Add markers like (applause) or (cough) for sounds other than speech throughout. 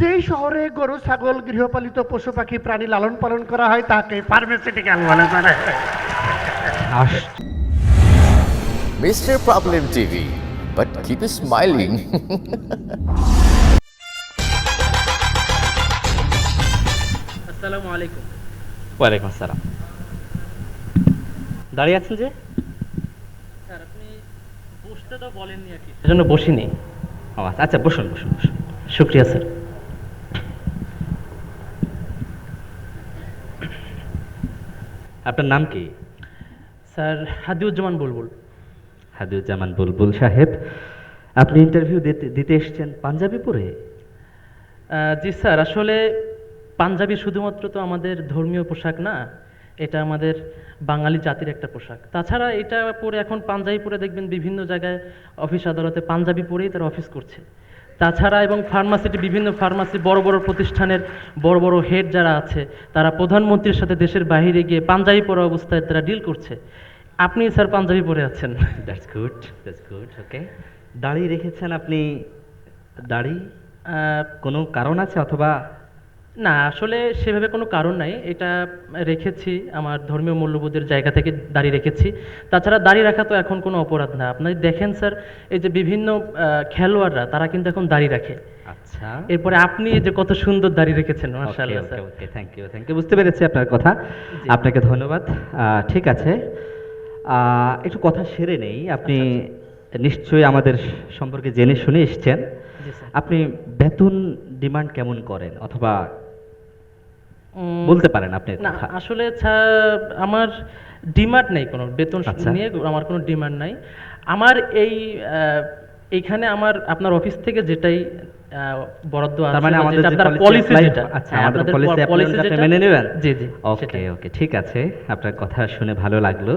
যেই শহরে গরু ছাগল গৃহপালিত পশু পাখি প্রাণী লালন পালন করা হয় তাকে ফার্মাসিউটিক্যাল বলে আস- Mr. Problem TV. But keep smiling. আসসালামু আলাইকুম ওয়ালাইকুম আসসালাম দাঁড়িয়ে আছেন যে স্যার আপনি বসতে তো বলেননি আর কি সেজন্য বসিনি আচ্ছা, আচ্ছা বসুন বসুন বসুন শুক্রিয়া স্যার আপনার নাম কি? স্যার হাদিউজ্জামান বুলবুল। হাদিউজ্জামান বুলবুল সাহেব আপনি ইন্টারভিউ দিতে এসেছেন পাঞ্জাবি পরে? জি স্যার আসলে পাঞ্জাবি শুধুমাত্র তো আমাদের ধর্মীয় পোশাক না এটা আমাদের বাঙালি জাতির একটা পোশাক। তাছাড়া এটা পরে এখন পাঞ্জাবি পরে দেখবেন বিভিন্ন জায়গায় অফিস আদালতে পাঞ্জাবি পরেই তারা অফিস করছে। তাছাড়া এবং ফার্মাসিটি, বিভিন্ন ফার্মাসি, বড় বড় প্রতিষ্ঠানের বড় বড় হেড যারা আছে, তারা প্রধানমন্ত্রীর সাথে দেশের বাহিরে গিয়ে পাঞ্জাবি পরা অবস্থায় তারা ডিল করছে। আপনি স্যার পাঞ্জাবি পরে আছেন। That's good that's good okay দাড়ি রেখেছেন আপনি, দাড়ি কোনো কারণ আছে অথবা না আসলে সেভাবে কোনো কারণ নাই। এটা রেখেছি আমার ধর্মীয় মূল্যবোধের জায়গা থেকে দাঁড়িয়ে রেখেছি। তাছাড়া দাঁড়িয়ে রাখা তো এখন কোনো অপরাধ না। আপনি দেখেন স্যার এই যে বিভিন্ন খেলোয়াড়রা তারা কিন্তু এখন দাঁড়িয়ে রাখে। আচ্ছা। এরপরে আপনি যে কত সুন্দর দাঁড়িয়ে রেখেছেন মাশাআল্লাহ sir. Okay thank you thank you বুঝতে পেরেছি আপনার কথা। আপনাকে ধন্যবাদ। ঠিক আছে। একটু কথা সেরে নেই। আপনি নিশ্চয়ই আমাদের সম্পর্কে জেনে শুনে এসেছেন। আপনি বেতন ডিমান্ড কেমন করেন? অথবা বলতে পারেন আপনি না আসলে আমার ডিমান্ড নেই কোনো বেতন আচ্ছা। নিয়ে আমার কোনো ডিমান্ড নাই। আমার এই এইখানে আমার আপনার অফিস থেকে যেটাই বরাদ্দ আছে মানে আমাদের আপনার পলিসি যেটা আচ্ছা, হ্যাঁ, আমাদের অনুযায়ী আপনি মেনে নেবেন? জি জি ওকে ওকে ঠিক আছে আপনার কথা শুনে ভালো লাগল।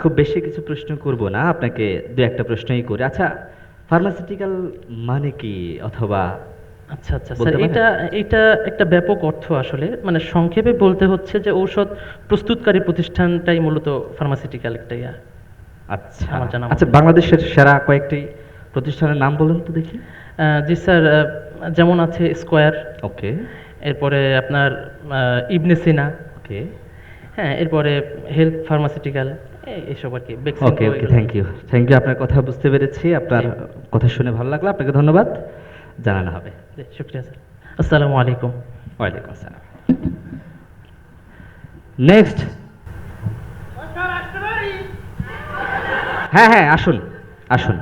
খুব বেশি কিছু প্রশ্ন করব না আপনাকে দু একটা প্রশ্নই করি। আচ্ছা ফার্মাসিউটিক্যাল মানে কি? অথবা আচ্ছা আচ্ছা। স্যার এটা এটা একটা ব্যাপক অর্থ আসলে। মানে সংক্ষেপে বলতে হচ্ছে যে ঔষধ প্রস্তুতকারী প্রতিষ্ঠানটাই মূলত ফার্মাসিউটিক্যাল একটা ইয়া। আচ্ছা। আচ্ছা বাংলাদেশের সেরা কয়েকটি প্রতিষ্ঠানের নাম বলুন তো দেখি। জি স্যার যেমন আছে স্কোয়ার ওকে। এরপরে আপনার ইবনে সিনা ওকে। হ্যাঁ এরপরে হেলথ ফার্মাসিউটিক্যাল এইসব আর কি okay okay thank you thank you আপনার কথা বুঝতে পেরেছি। আপনার কথা শুনে ভালো লাগল। আপনাকে ধন্যবাদ। জানানো হবে। জি, শুক্রিয়া স্যার। আসসালামু আলাইকুম। ওয়ালাইকুম আসসালাম। নেক্সট। হ্যাঁ হ্যাঁ আসুন আসুন।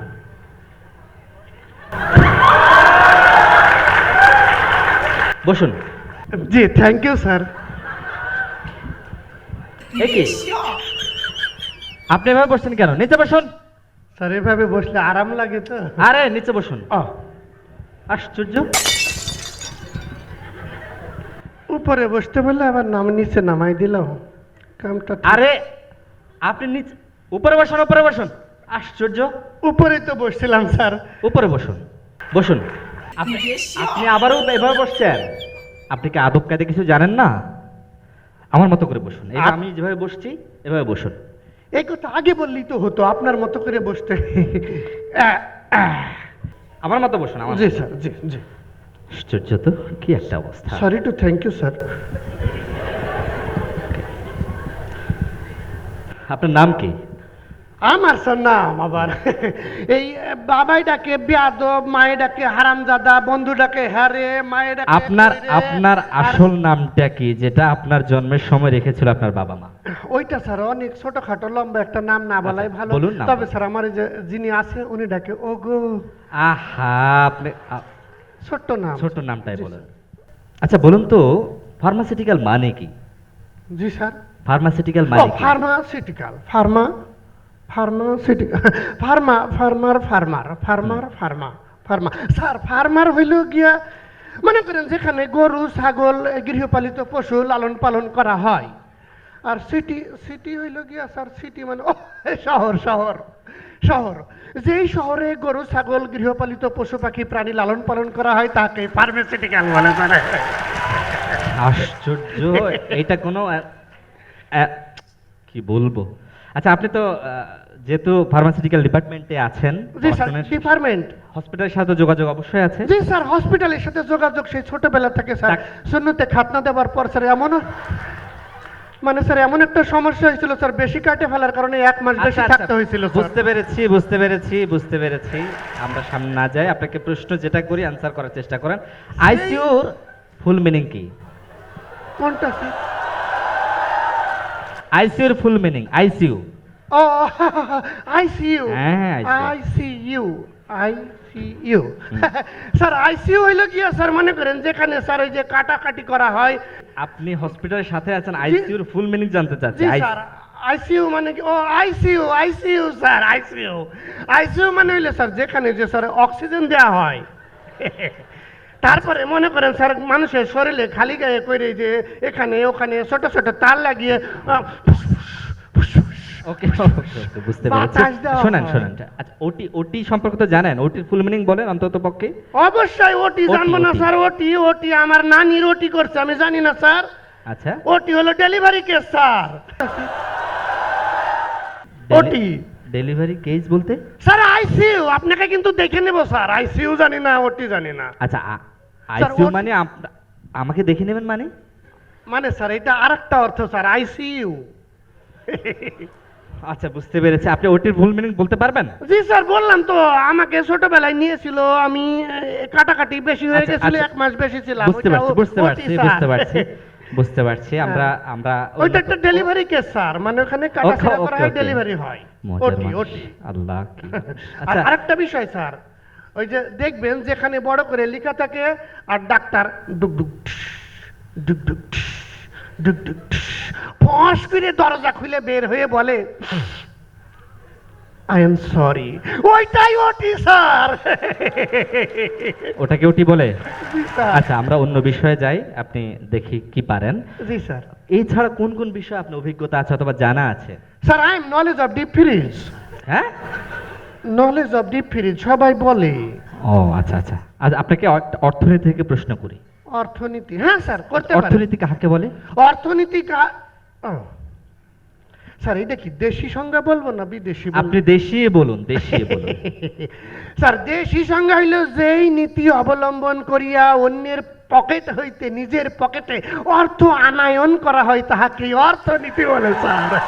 বসুন। জি থ্যাংক ইউ স্যার আপনি এভাবে বসছেন কেন? নিচে বসুন। স্যার এভাবে বসলে আরাম লাগে তো। আরে নিচে বসুন। ও আশ্চর্য? উপরে বসতে বললে আবার নাম নিচে নামাই দিলাম। কামটা আরে আপনি নিচে উপরে বসুন উপরে বসুন। আশ্চর্য? উপরে তো বসছিলাম স্যার। উপরে বসুন বসুন। আপনি আপনি আবারও এভাবে বসছেন? আপনি কি আদব কায়দা কিছু জানেন না? আমার মতো করে বসুন। এই আমি যেভাবে বসছি এভাবে বসুন। এই কথা আগে বললেই তো হতো আপনার মতো করে বসতে। (laughs) আমার মতো বসুন আমার জি স্যার জি জি। আশ্চর্য তো কি একটা অবস্থা। Sorry to thank you sir. আপনার নাম কি? আমার স্যার নাম আবার এই বাবাই ডাকে বিয়াদব মায়ে ডাকে হারামজাদা বন্ধু ডাকে হ্যারে মায়ে ডাকে আপনার আপনার আসল নামটা কি যেটা আপনার জন্মের সময় রেখেছিল আপনার বাবা মা? ওইটা স্যার অনেক ছোটখাটো লম্বা একটা নাম না বলাই আচ্ছা, ভালো। তবে স্যার আমার যে যিনি আছে উনি ডাকে ও গো আহা আপনি ছোট্ট নাম। ছোট্ট নামটাই বলেন। আচ্ছা বলুন তো ফার্মাসিউটিক্যাল মানে কি? জি স্যার। ফার্মাসিউটিক্যাল মানে ফার্মাসিউটিক্যাল ফার্মা ফার্মাসিউটিক্যাল ফার্মা ফার্মার ফার্মার ফার্মার ফার্মা ফার্মা স্যার ফার্মার হইল গিয়া, মনে করেন যেখানে গরু, ছাগল, গৃহপালিত পশু লালন পালন করা হয়। আর সিটি সিটি হইল গিয়া স্যার সিটি মানে ও শহর শহর শহর। যেই শহরে গরু, ছাগল, গৃহপালিত পশু, পাখি, প্রাণী লালন পালন করা হয়, তাকে ফার্মাসিউটিক্যাল বলে স্যার আশ্চর্য এটা কোনো কি বলব? আচ্ছা আপনি তো যেহেতু ফার্মাসিউটিক্যাল ডিপার্টমেন্টে আছেন জি স্যার ডিপার্টমেন্ট হসপিটালের সাথে যোগাযোগ অবশ্যই আছে? জি স্যার হসপিটালের সাথে যোগাযোগ সেই ছোটবেলা থেকে স্যার। শূন্যতে খাতনা দেওয়ার পর স্যার এমনও মানে স্যার এমন একটা সমস্যা হয়েছিল স্যার বেশি কাটে ফেলার কারণে এক মাস বেশি আচ্ছা, আচ্ছা, থাকতে হয়েছিল বুঝতে পেরেছি বুঝতে পেরেছি বুঝতে পেরেছি। আমরা সামনে না যাই আপনাকে প্রশ্ন যেটা করি আনসার করার চেষ্টা করেন। আইসিইউর ফুল মিনিং কি? কোনটা স্যার? আইসিইউর ফুল মিনিং আইসিইউ ও আইসিইউ হ্যাঁ, ICU ICU ICU sir ICU হইল কি স্যার মনে করেন যেখানে স্যার ওই যে কাটাকাটি করা হয় আপনি হসপিটালের সাথে আছেন আইসিইউর ফুল মিনিং জানতে চাচ্ছি আই- স্যার আইসিইউ মানে কি ও ICU ICU sir ICU ICU মানে হইলে স্যার যেখানে যে স্যার অক্সিজেন দেওয়া হয় তারপরে মনে করেন স্যার মানুষের শরীরে খালি গায়ে করে যে এখানে ওখানে ছোট ছোট তার লাগিয়ে ওকে বুঝতে পেরেছি। শোনেন। শোনেন আচ্ছা ওটি ওটি সম্পর্কে তো জানেন ওটির ফুল মিনিং বলেন অন্তত পক্ষে? অবশ্যই ওটি জানব না স্যার ওটি ওটি আমার নানির ওটি করছে আমি জানি না স্যার। আচ্ছা। ওটি হলো delivery case sir. OT. Delivery case বলতে? স্যার আইসিইউ আপনাকে কিন্তু দেখে নেব স্যার আইসিইউ জানি না ওটি জানি না। আচ্ছা আইসিইউ মানে আমাকে দেখে নেবেন মানে? মানে স্যার এটা আরেকটা অর্থ স্যার আইসিইউ (laughs) আচ্ছা বুঝতে পেরেছি। আপনি ওটির ফুল মিনিং বলতে পারবেন? জি স্যার বললাম তো আমাকে ছোটবেলায় নিয়েছিল আমি কাটাকাটি বেশি হয়ে আচ্ছা, গেছিল আচ্ছা। এক মাস বেশি ছিলাম। বুঝতে পারছি বুঝতে পারছি বুঝতে পারছি বুঝতে পারছি। আমরা আমরা। ওইটা একটা ডেলিভারি কেস স্যার। মানে ওখানে ওকে, করা হয় ডেলিভারি হয়। ওটি ওটি। আল্লাহ আচ্ছা। আরেকটা বিষয় স্যার ওই যে দেখবেন যেখানে বড় করে লেখা থাকে আর ডাক্তার ডুক ডুক ঠস, ডুক ডুক ঠস, ডুক ডুক ঠস, ফস করে দরজা খুলে বের হয়ে বলে আই এম সরি ওইটাই ওটি স্যার ওটাকে ওটি বলে? আচ্ছা আমরা অন্য বিষয়ে যাই আপনি দেখি কি পারেন। জি স্যার। এছাড়া কোন কোন বিষয়ে আপনার অভিজ্ঞতা আছে অথবা জানা আছে? Sir I am knowledge of deep freeze হ্যাঁ? নলেজ অফ সবাই বলে। ও আচ্ছা আচ্ছা। আচ্ছা আপনাকে অর্থনীতি থেকে প্রশ্ন করি। অর্থনীতি হ্যাঁ স্যার করতে পারেন। অর্থনীতি কাকে বলে? অর্থনীতি কা- স্যার এটা কি দেশি সংজ্ঞা বলব না বিদেশি আপনি দেশিয়ে বলুন দেশিয়ে বলুন। (laughs) স্যার দেশি সংজ্ঞা হইল যেই নীতি অবলম্বন করিয়া অন্যের পকেট হইতে নিজের পকেটে অর্থ আনায়ন করা হয় তাহাকে অর্থনীতি বলে স্যার।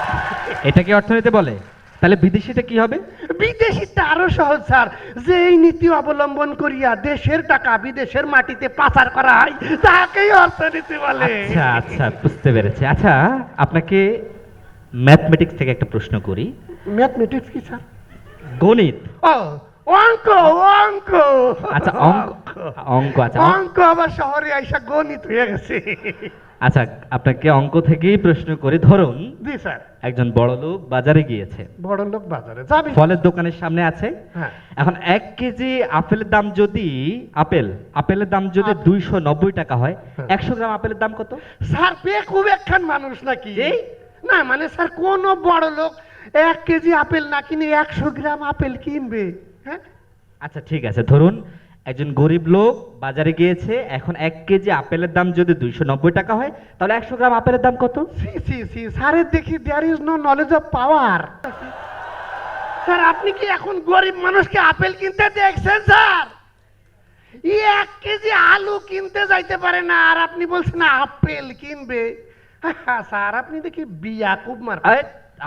এটাকে অর্থনীতি বলে? তাহলে বিদেশিটা কি হবে? বিদেশিটা আরও সহজ স্যার। যে এই নীতি অবলম্বন করিয়া দেশের টাকা বিদেশের মাটিতে পাচার করা হয় তাকেই অর্থনীতি বলে। আচ্ছা আচ্ছা বুঝতে পেরেছি। আচ্ছা আপনাকে ম্যাথমেটিক্স থেকে একটা প্রশ্ন করি। ম্যাথমেটিক্স কি স্যার? গণিত। ও অঙ্ক অঙ্ক আচ্ছা অঙ্ক অঙ্ক আচ্ছা। অঙ্ক- অঙ্ক আবার শহরে আইসা গণিত হয়ে গেছে। আচ্ছা আপনাকে অঙ্ক থেকেই প্রশ্ন করি ধরুন জি স্যার। একজন বড় লোক বাজারে গিয়েছে। বড় লোক বাজারে যাবি ফলের দোকানের সামনে আছে। হ্যাঁ। এখন এক কেজি আপেলের দাম যদি আপেল আপেলের দাম যদি দুইশো নব্বই টাকা হয় হ্যাঁ। একশো গ্রাম আপেলের দাম কত? স্যার পে খুব একখান মানুষ নাকি? না মানে স্যার কোন বড় লোক এক কেজি আপেল না কিনে একশো গ্রাম আপেল কিনবে। হ্যাঁ? আচ্ছা ঠিক আছে। ধরুন একজন গরিব লোক বাজারে গিয়েছে এখন এক কেজি আপেলের দাম যদি দুইশো নব্বই টাকা হয় তাহলে একশো গ্রাম আপেলের দাম কত? সি সি সি স্যারের দেখি there is no knowledge of power sir আপনি কি এখন গরিব মানুষকে আপেল কিনতে দেখছেন স্যার? ই এক কেজি আলু কিনতে যাইতে পারে না আর আপনি বলছেন আপেল কিনবে। স্যার আপনি দেখি বিয়া খুব মার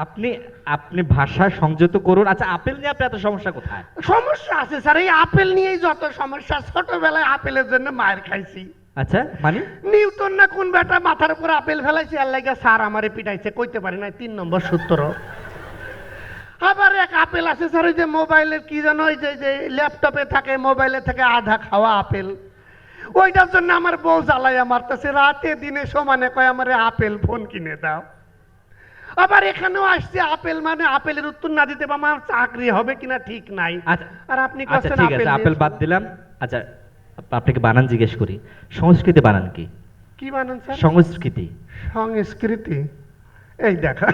আপনি আপনি ভাষা সংযত করুন। আচ্ছা আপেল নিয়ে আপনার এত সমস্যা কোথায়? সমস্যা আছে স্যার এই আপেল নিয়েই যত সমস্যা ছোটবেলায় আপেলের জন্য মায়ের খাইছি। আচ্ছা মানে? নিউটন না কোন বেটা মাথার উপর আপেল ফেলাইছে আর লাগে স্যার আমারে পিটাইছে কইতে পারি না তিন নম্বর সূত্র। আবার এক আপেল আছে স্যার ওই যে মোবাইলের কি যেন ওই যে যে ল্যাপটপে থাকে মোবাইলে থেকে আধা খাওয়া আপেল। ওইটার জন্য আমার বউ জ্বালাইয়া মারতেছে রাতে দিনে সমানে কয় আমারে আপেল ফোন কিনে দাও। আবার এখানেও আসছে আপেল মানে আপেলের উত্তর না দিতে পারলে আমার চাকরি হবে কিনা ঠিক নাই। আচ্ছা আর আপনি আচ্ছা ঠিক আছে আপেল বাদ দিলাম। আচ্ছা আপনাকে বানান জিজ্ঞেস করি। সংস্কৃতি বানান কি? কি বানান স্যার? সংস্কৃতি। সংস্কৃতি। এই দেখা।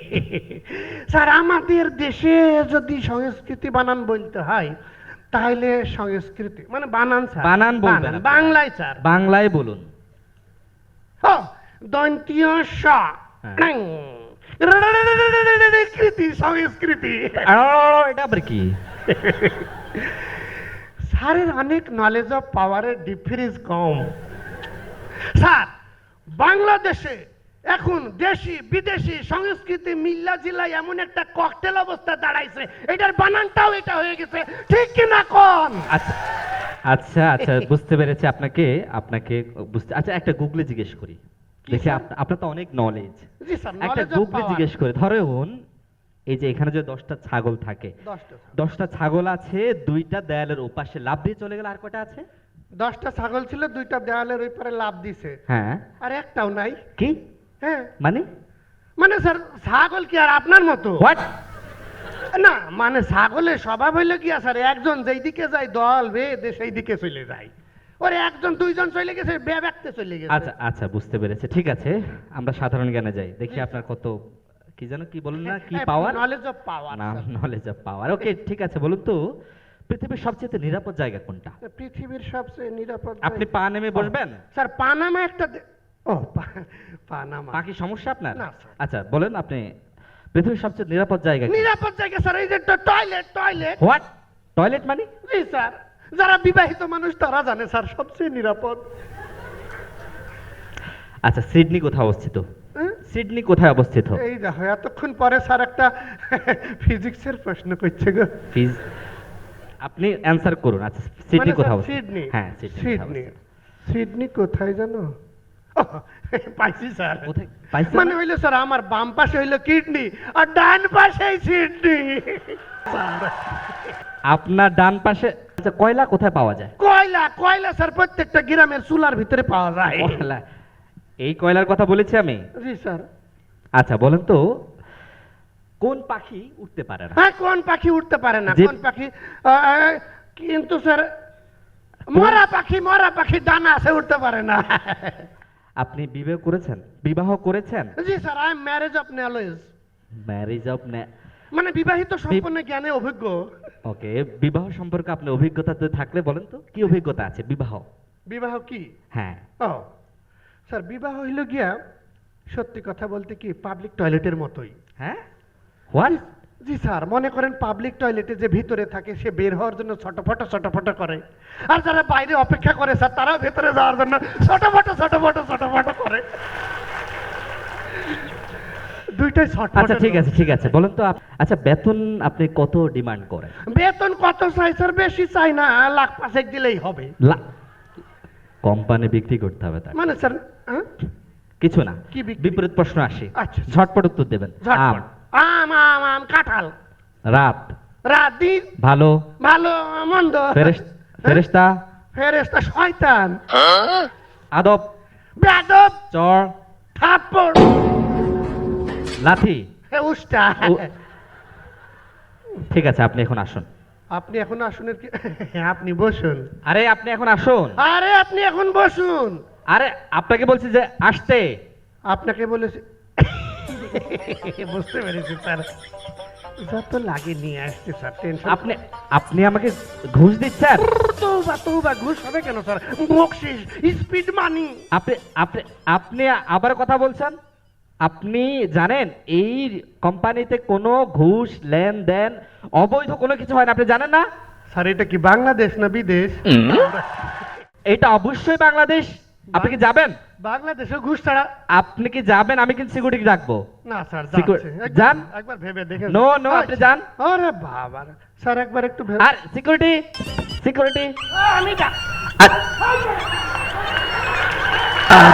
(laughs) স্যার আমাদের দেশে যদি সংস্কৃতি বানান বলতে হয় তাহলে সংস্কৃতি মানে বানান স্যার। বানান বলবেন বাংলায় স্যার। বাংলায় বলুন। হ, দন্তীয় স। স্যারের অনেক নলেজ অফ পাওয়ারের ডিফারেন্স কম স্যার বাংলাদেশে এখন দেশি বিদেশি সংস্কৃতি মিল্লা জিল্লায় এমন একটা ককটেল অবস্থা দাঁড়াইছে এটার বানানটাও এটা হয়ে গেছে ঠিক কিনা কোন আচ্ছা আচ্ছা আচ্ছা বুঝতে পেরেছি আপনাকে আপনাকে বুঝতে আচ্ছা একটা গুগলে জিজ্ঞেস করি দেখি আপনার তো অনেক নলেজ একটা গুগলে জিজ্ঞেস করে ধরুন এই যে এখানে যে দশটা ছাগল থাকে দশটা ছাগল। আছে দুইটা দেয়ালের ওপাশে লাভ দিয়ে চলে গেল আর কটা আছে? দশটা ছাগল ছিল দুইটা ওই পারে লাভ দিছে। হ্যাঁ। আর একটাও নাই। কি? হ্যাঁ। মানে? মানে স্যার ছাগল কি আর আপনার মতো? হোয়াট না মানে ছাগলের স্বভাব হইল কি স্যার একজন যেই দিকে যায় দল বেঁধে সেই দিকে চলে যায়। ওর একজন দুইজন চলে গেছে বে ব্যক্তে চলে গেছে। আচ্ছা আচ্ছা বুঝতে পেরেছি। ঠিক আছে আমরা সাধারণ জ্ঞানে যাই। দেখি আপনার কত কি জানো কি বলুন না কি পাওয়ার নলেজ অফ পাওয়ার না নলেজ অফ পাওয়ার ওকে ঠিক আছে বলুন তো পৃথিবীর সবচেয়ে নিরাপদ জায়গা কোনটা? পৃথিবীর সবচেয়ে নিরাপদ আপনি পা নেমে বসবেন? স্যার পানামা একটা ও পানামা। পা কি সমস্যা আপনার? আচ্ছা বলেন আপনি পৃথিবীর সবচেয়ে নিরাপদ জায়গা নিরাপদ জায়গা স্যার এই যে টয়লেট টয়লেট হোয়াট টয়লেট মানে? জি স্যার। যারা বিবাহিত মানুষ তারা জানে স্যার সবচেয়ে নিরাপদ। আচ্ছা সিডনি কোথায় অবস্থিত? হ্যাঁ? সিডনি কোথায় অবস্থিত? এই দেখো এতক্ষণ পরে স্যার একটা (laughs) ফিজিক্সের প্রশ্ন করছে গো। আপনি অ্যানসার করুন। আচ্ছা সিডনি মানে কোথায় অবস্থিত? সিডনি। হ্যাঁ সিডনি সিডনি। কোথায় জানো? পাইছি স্যার। কোথায়? পাইছেন মানে হইল স্যার আমার বাম পাশে হইল কিডনি আর ডান পাশে সিডনি। আপনার ডান পাশে আচ্ছা কয়লা কোথায় পাওয়া যায়? কয়লা কয়লা স্যার প্রত্যেকটা গ্রামের চুলার ভিতরে পাওয়া যায়। কয়লা এই কয়লার কথা বলেছি আমি? জি স্যার। আচ্ছা বলেন তো কোন পাখি উঠতে পারে না? হ্যাঁ কোন পাখি উঠতে পারে না? কোন পাখি কিন্তু স্যার মরা পাখি মরা পাখি ডানা আছে উঠতে পারে না। (laughs) আপনি বিবাহ করেছেন? বিবাহ করেছেন? জি sir I am marriage of knowledge marriage of মানে বিবাহিত সম্পূর্ণ জ্ঞানে অভিজ্ঞ? ওকে বিবাহ সম্পর্কে আপনি অভিজ্ঞতা থাকলে বলেন তো। কি অভিজ্ঞতা আছে? বিবাহ। বিবাহ কি? হ্যাঁ। ও স্যার বিবাহ হইল গিয়া সত্যি কথা বলতে কি পাবলিক টয়লেটের মতোই। হ্যাঁ? হোয়াট জি স্যার মনে করেন পাবলিক টয়লেটে যে ভিতরে থাকে সে বের হওয়ার জন্য ছটফট ছটফট করে। আর যারা বাইরে অপেক্ষা করে স্যার তারাও ভেতরে যাওয়ার জন্য ছটফট ছটফট ছটফট করে। দুইটাই ছটফট। আচ্ছা ঠিক আছে ঠিক আছে। বলেন তো আপ- আচ্ছা বেতন আপনি কত ডিমান্ড করেন? বেতন কত চাই স্যার? বেশি চাই না লাখ পাঁচেক দিলেই হবে। কোম্পানি বিক্রি করতে হবে তার মানে স্যার হ্যাঁ? কিছু না কি বিপরীত প্রশ্ন আসি। আচ্ছা। ঝটপট উত্তর দেবেন। আম। আম আম আম কাঁঠাল। রাত। রাত দিন। ভালো। ভালো মন্দ। ফেরেশ ফেরেশতা। ফেরেস্তা শয়তান। আদব। বেদব চর। থাপ্পড়। লাথি। ও- ঠিক আছে আপনি এখন আসুন। আপনি এখন আসুনের কি? আপনি বসুন। আরে আপনি এখন আসুন। আরে আপনি এখন বসুন। আরে আপনাকে বলছি যে আসতে। আপনাকে বলেছি। বুঝতে পেরেছি স্যার। যত লাগে নিয়ে আসছে স্যার টেনশন আপনি আপনি আমাকে ঘুষ দিচ্ছেন? তৌবা তৌবা ঘুষ হবে কেন স্যার? বকশিস স্পিড মানি। আপনি আপনি আপনি আবার কথা বলছেন? আপনি জানেন এই কোম্পানিতে কোনো ঘুষ লেনদেন অবৈধ কোনো কিছু হয় না। আপনি জানেন না? স্যার এটা কি বাংলাদেশ না বিদেশ? এটা অবশ্যই বাংলাদেশ। আপনি কি যাবেন? বাংলাদেশে ঘুষ ছাড়া। আপনি কি যাবেন? আমি কিন্তু সিকিউরিটি রাখব না স্যার যান। একবার ভেবে দেখেন No, নো আপনি যান। আরে বাবা স্যার একবার একটু ভেবে আর সিকিউরিটি সিকিউরিটি আমি যা আর